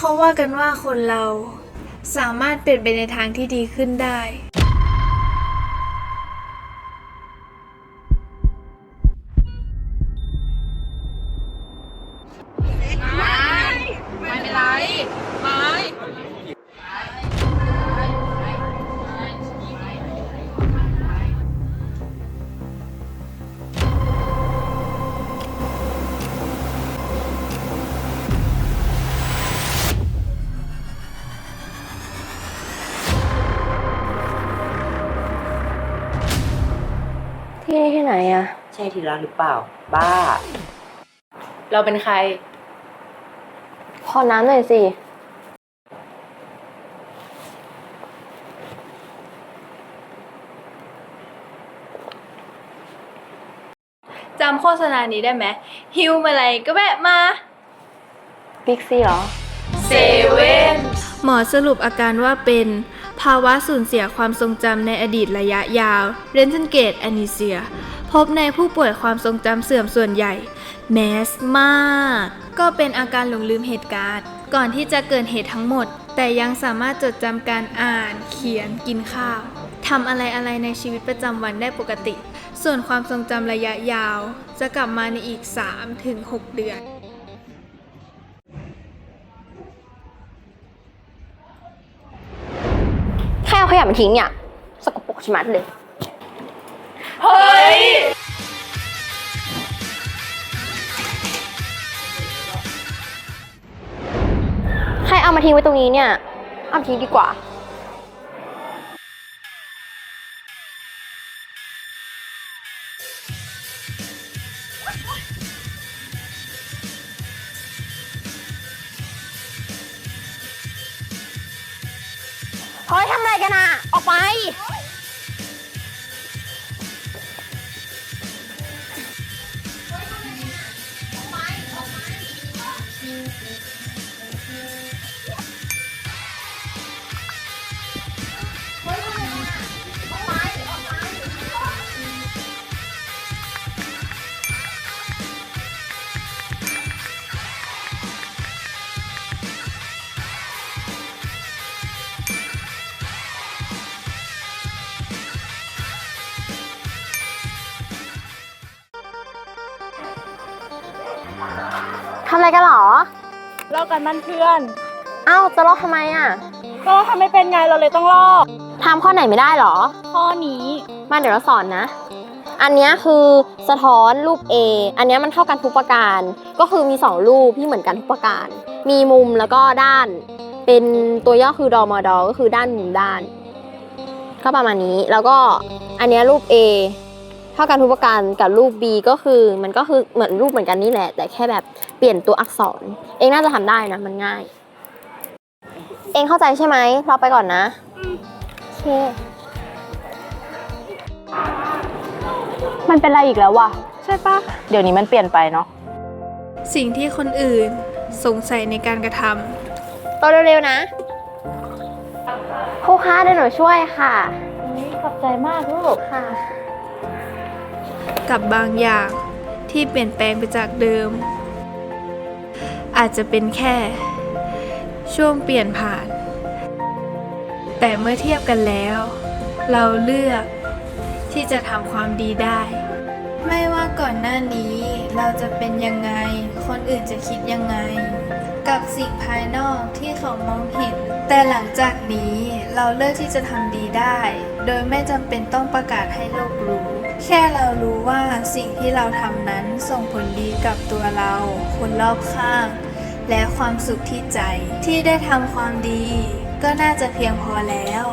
เขาว่ากันว่าคนเราสามารถเปลี่ยนไปในทางที่ดีขึ้นได้ ที่นี่ที่ไหนอะใช่ทีรักหรือเปล่า บ้า เราเป็นใคร ขอน้ำหน่อยสิ จำโฆษณานี้ได้ไหมฮิวมาอะไรก็แวะมา บิ๊กซี่เหรอ เซเว่น หมอสรุปอาการว่าเป็น ภาวะสูญเสียความทรงจำในอดีตระยะยาวเรน t นเกตแอนิเซีย พบในผู้ป่วยความทรงจำเสื่อมส่วนใหญ่ แมสมาก ก็เป็นอาการหลงลืมเหตุการณ์ ก่อนที่จะเกิดเหตุทั้งหมด แต่ยังสามารถจดจำการอ่าน เขียนกินข้าวทำอะไรอะไรในชีวิตประจำวันได้ปกติ ส่วนความทรงจำระยะยาว จะกลับมาในอีก 3-6 เดือน ยะมาทิ้งเนี่ยสกปรกชิมัดเลย เฮ้ย ใครเอามาทิ้งไว้ตรงนี้เนี่ย เอามาทิ้งดีกว่า เฮ้ยทำอะไรกันอะออกไป ทำอะไรกันเหรอ ลอกกันบ้านเพื่อน เอ้าจะลอกทำไมอะก็ทำไม่เป็นไงเราเลยต้องลอกทำข้อไหนไม่ได้เหรอ ข้อนี้มาเดี๋ยวเราสอนนะ อันเนี้ยคือสะท้อนรูป A อันเนี้ยมันเท่ากันทุกประการ ก็คือมี 2 รูปที่เหมือนกันทุกประการ มีมุมแล้วก็ด้าน เป็นตัวย่อคือดอมอดอก็คือด้านมุมด้าน ก็ประมาณนี้ แล้วก็อันเนี้ยรูป A เท่ากันทุกประการกับรูป B ก็คือมันก็คือเหมือนรูปเหมือนกันนี่แหละ แต่แค่แบบเปลี่ยนตัวอักษร เองน่าจะทำได้นะ มันง่าย เองเข้าใจใช่ไหมเราไปก่อนนะโอเคมันเป็นอะไรอีกแล้ววะใช่ปะเดี๋ยวนี้มันเปลี่ยนไปเนาะสิ่งที่คนอื่นสงสัยในการกระทโตเร็วๆนะครูคะเดี๋ยวหนูช่วยค่ะขอบใจมากลูกค่ะำ กับบางอย่างที่เปลี่ยนแปลงไปจากเดิม อาจจะเป็นแค่ ช่วงเปลี่ยนผ่าน แต่เมื่อเทียบกันแล้ว เราเลือกที่จะทำความดีได้ ไม่ว่าก่อนหน้านี้เราจะเป็นยังไง คนอื่นจะคิดยังไง กับสิ่งภายนอกที่เขามองเห็น แต่หลังจากนี้เราเลือกที่จะทำดีได้ โดยไม่จำเป็นต้องประกาศให้โลกรู้ แค่เรารู้ว่าสิ่งที่เราทำนั้นส่งผลดีกับตัวเรา คนรอบข้าง และความสุขที่ใจที่ได้ทำความดี ก็น่าจะเพียงพอแล้ว